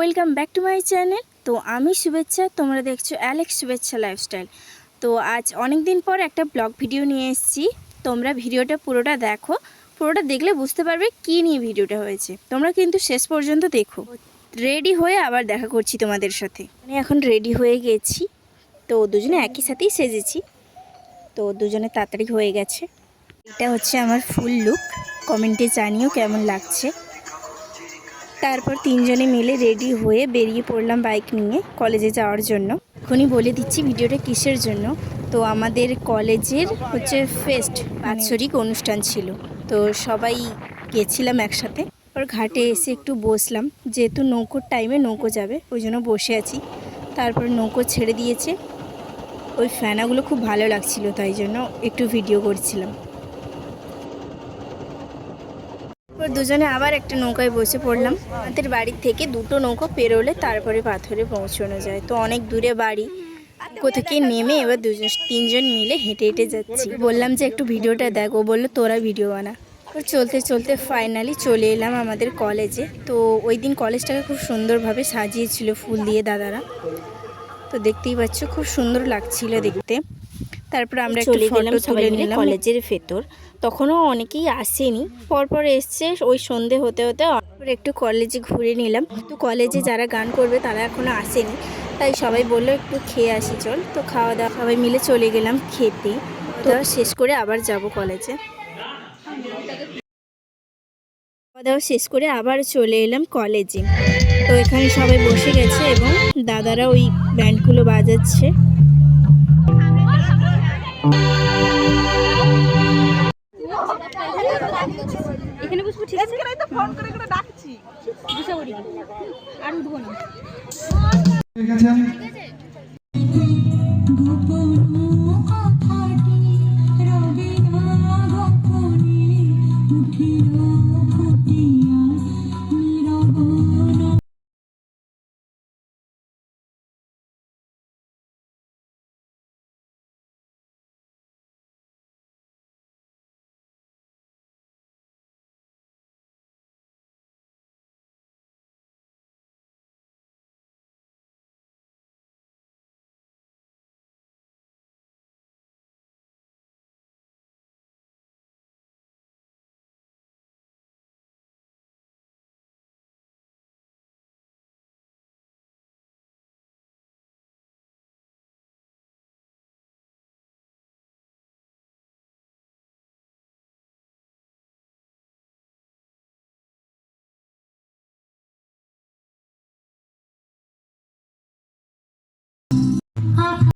Welcome back to my channel. তো আমি শুভেচ্ছা, তোমরা দেখছ অ্যালেক্স শুভেচ্ছা লাইফস্টাইল। তো আজ অনেক দিন পর একটা ব্লগ ভিডিও নিয়ে এসেছি। তোমরা ভিডিওটা পুরোটা দেখো, পুরোটা দেখলে বুঝতে পারবে কী নিয়ে ভিডিওটা হয়েছে। তোমরা কিন্তু শেষ পর্যন্ত দেখো। রেডি হয়ে আবার দেখা করছি তোমাদের সাথে। আমি এখন রেডি হয়ে গেছি। তো দুজনে একই সাথেই সেজেছি। তো দুজনে তাড়াতাড়ি হয়ে গেছে। এটা হচ্ছে আমার ফুল লুক। কমেন্টে জানিও কেমন লাগছে। তারপর তিনজনে মিলে রেডি হয়ে বেরিয়ে পড়লাম বাইক নিয়ে কলেজে যাওয়ার জন্য। এখনই বলে দিচ্ছি ভিডিওটা কিসের জন্য? তো আমাদের কলেজের হচ্ছে ফেস্ট বাৎসরিক অনুষ্ঠান ছিল। তো সবাই গেছিলাম একসাথে। তারপর ঘাটে এসে একটু বসলাম। যেহেতু নৌকোর টাইমে নৌকো যাবে, ওই জন্য বসে আছি। তারপর নৌকো ছেড়ে দিয়েছে। ওই ফ্যানাগুলো খুব ভালো লাগছিল, তাই জন্য একটু ভিডিও করছিলাম। তারপর দুজনে আবার একটা নৌকায় বসে পড়লাম। আমাদের বাড়ির থেকে দুটো নৌকো পেরোলে তারপরে পাথরে পৌঁছানো যায়। তো অনেক দূরে বাড়ি। কোথেকে নেমে এবার দুজন তিনজন মিলে হেঁটে হেঁটে যাচ্ছি। বললাম যে, একটু ভিডিওটা দেখ। ও বলল, তোরা ভিডিও বানা। তো চলতে চলতে ফাইনালি চলে এলাম আমাদের কলেজে তো ওই দিন কলেজটাকে খুব সুন্দরভাবে সাজিয়েছিল ফুল দিয়ে দাদারা। তো দেখতেই পাচ্ছ, খুব সুন্দর লাগছিল দেখতে। তারপর আমরা চলে গেলাম সবাই মিলে কলেজের ভেতর। তখনও অনেকেই আসেনি। পরপর এসছে ওই সন্ধে হতে হতে একটু কলেজে ঘুরে নিলাম। তো কলেজে যারা গান করবে তারা এখনও আসেনি। তাই সবাই বলল একটু খেয়ে আসি চল। তো খাওয়া দাওয়া সবাই মিলে চলে গেলাম খেতে। তো শেষ করে আবার যাব কলেজে। খাওয়া দাওয়া শেষ করে আবার চলে এলাম কলেজে। তো এখানে সবাই বসে গেছে এবং দাদারা ওই ব্যান্ডগুলো বাজাচ্ছে। এখানে বসবো ঠিক আছে? তো ফোন করে করে ডাকছি। বসে পড়ি আর উঠবো না। ঠিক গেছেন Uh-huh.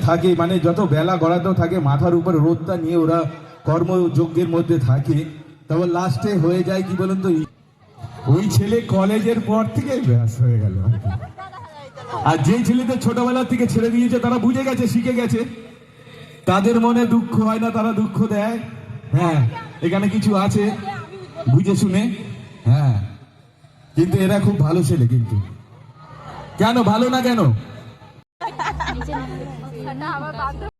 থাকে মানে যত বেলা গড়াতেও থাকে, মাথার উপর রোদটা নিয়ে ওরা কর্মযজ্ঞের মধ্যে থাকে। তারপর লাস্টে হয়ে যায় কি বলুন তো, ওই ছেলে কলেজের পর থেকে ব্যাস হয়ে গেল। আর যেই ছেলেদের ছোটবেলা থেকে ছেড়ে দিয়েছে, তারা বুঝে গেছে, শিখে গেছে। তাদের মনে দুঃখ হয় না, তারা দুঃখ দেয়। হ্যাঁ এখানে কিছু আছে, বুঝে শুনে। হ্যাঁ কিন্তু এরা খুব ভালো ছেলে কিন্তু। কেন, ভালো না কেন? 很大很大的八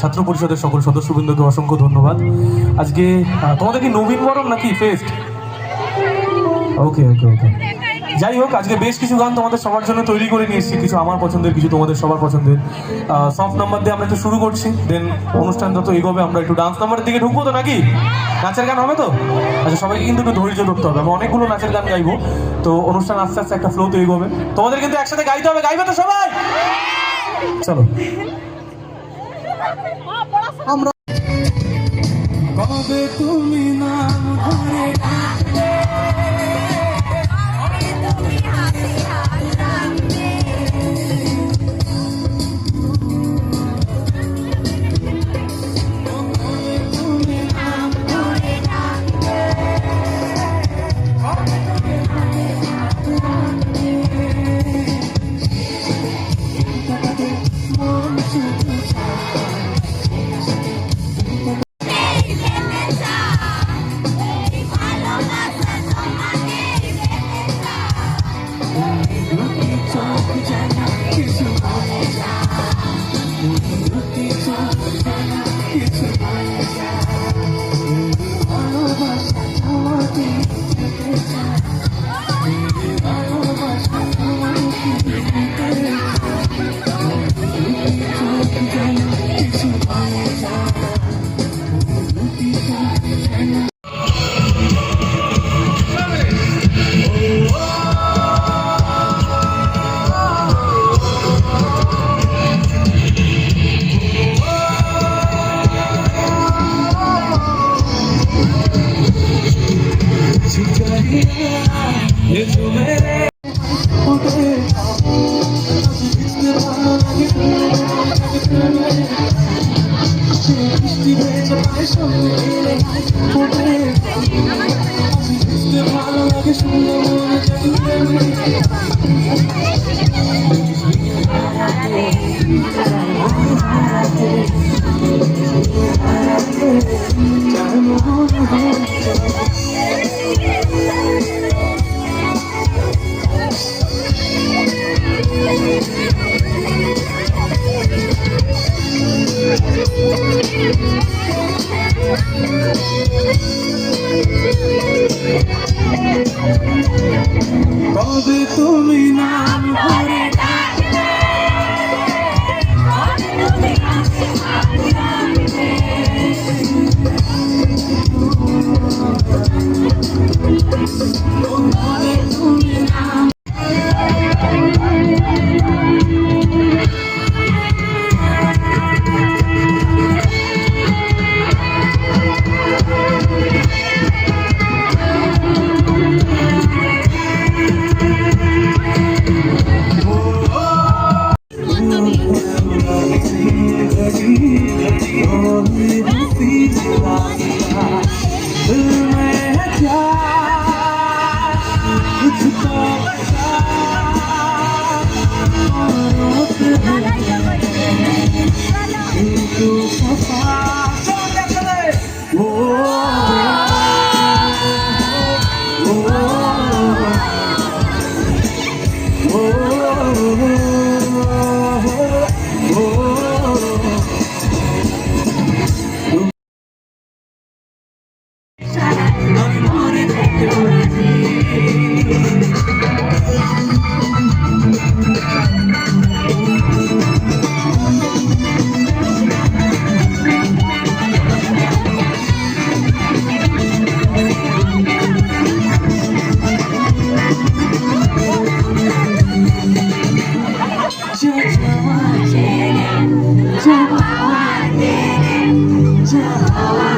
ছাত্র পরিষদের সকল সদস্যবৃন্দকে অসংখ্য ধন্যবাদ। আজকে তোমাদের কি নবীন বরণ নাকি ফেস্ট ওকে ওকে ওকে যাই হোক, আজকে বেশ কিছু গান তোমাদের সবার জন্য তৈরি করে নিয়ে এসেছি। কিছু আমার পছন্দের, কিছু তোমাদের সবার পছন্দের। সফট নাম্বার দিয়ে আমরা একটু শুরু করছি। দেন অনুষ্ঠান যত এগোবে, আমরা একটু ডান্স নাম্বারের দিকে ঢুকবো তো নাকি? নাচের গান হবে তো? আচ্ছা সবাইকে কিন্তু একটু ধৈর্য ধরতে হবে। আমি অনেকগুলো নাচের গান গাইবো। তো অনুষ্ঠান আস্তে আস্তে একটা ফ্লোতে এগোবে। তোমাদের কিন্তু একসাথে গাইতে হবে। গাইবে তো সবাই? চলো। কবে তুমি নাম ধরে 잘못해 Tchau.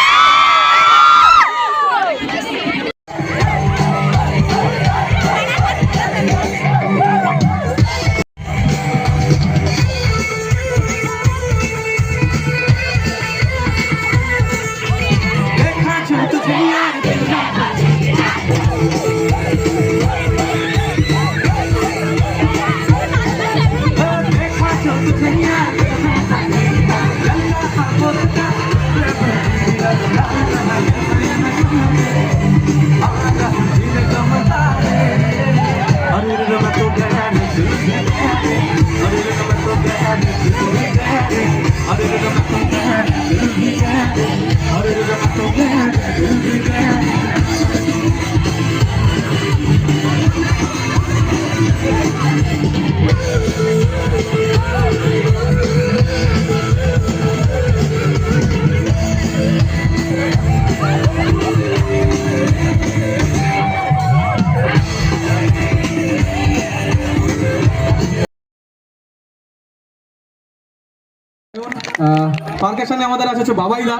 পার্কের সামনে আমাদের আছে হচ্ছে বাবাইদা।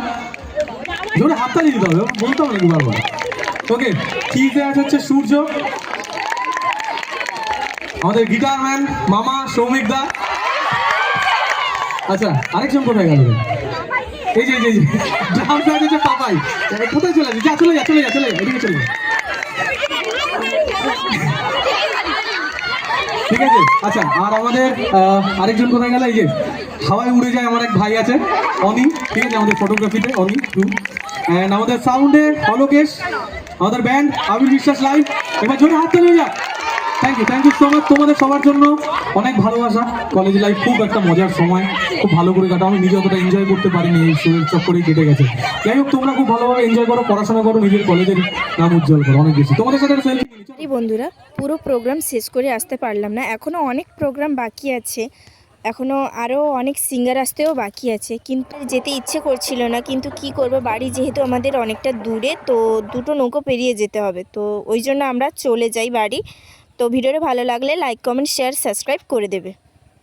জোরে হাততালি দিতে হবে বলতে হবে বারবার ওকে কিসে আছে হচ্ছে সূর্য। আমাদের গিটার ম্যান মামা সৌমিক দা। আচ্ছা আরেকজন কোথায় গেল? এই যে এই যে, পাপাই। কোথায় চলে যা চলে যা চলে যা চলে এদিকে চলে যা। ঠিক আছে? আচ্ছা আর আমাদের আরেকজন কোথায় গেল? এই যে, হাওয়ায় উড়ে যায় আমার এক ভাই আছে, অনি, ঠিক আছে? আমাদের ফটোগ্রাফিতে অনি টু অ্যান্ড আমাদের সাউন্ডে অলোকেশ, আমাদের ব্যান্ড আবির বিশ্বাস লাইভ এবার জোরে হাত তুলে যা thank you thank you so much তোমাদের সবার জন্য। অনেক ভালোবাসা। কলেজ লাইফ খুব একটা মজার সময়। খুব ভালো করে কাটা আমি নিজে অতটা এনজয় করতে পারিনি। এই শরীর চক্করেই কেটে গেছে। যাই হোক, তোমরা খুব ভালোভাবে এনজয় করো, পড়াশোনা করো, নিজের কলেজের নাম উজ্জ্বল করো। অনেক বেশি। তোমাদের সাথে সেলফি এই বন্ধুরা, পুরো প্রোগ্রাম শেষ করে আসতে পারলাম না। এখনও অনেক প্রোগ্রাম বাকি আছে। এখনও আরও অনেক সিঙ্গার আসতেও বাকি আছে। কিন্তু যেতে ইচ্ছে করছিল না। কিন্তু কি করব? বাড়ি যেহেতু আমাদের অনেকটা দূরে, তো দুটো নৌকো পেরিয়ে যেতে হবে। তো ওই জন্য আমরা চলে যাই বাড়ি। তো ভিডিওটা ভালো লাগলে লাইক কমেন্ট শেয়ার সাবস্ক্রাইব করে দেবে।